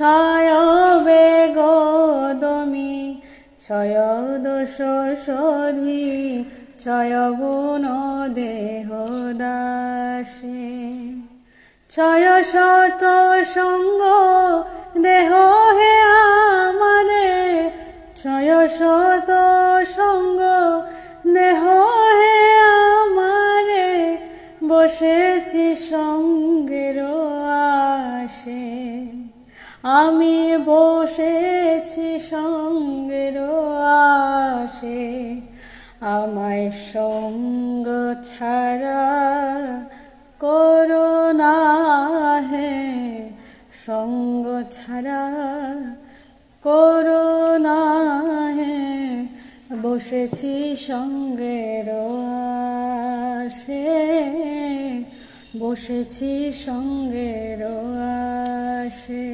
ছয় বেগদমি ছয় দোষ শোধি, ছয় গুণ দেহ দাসে। ছয় শত সঙ্গ দেহ হে আমারে, ছয় শত সঙ্গ দেহ হে আমারে, বসেছি সঙ্গের আসে আমি বসেছি সঙ্গের আসে আমায় সঙ্গ ছাড়া করোনা হে, সঙ্গ ছাড়া করোনা হে, বসেছি সঙ্গের আসে বসেছি সঙ্গের আসে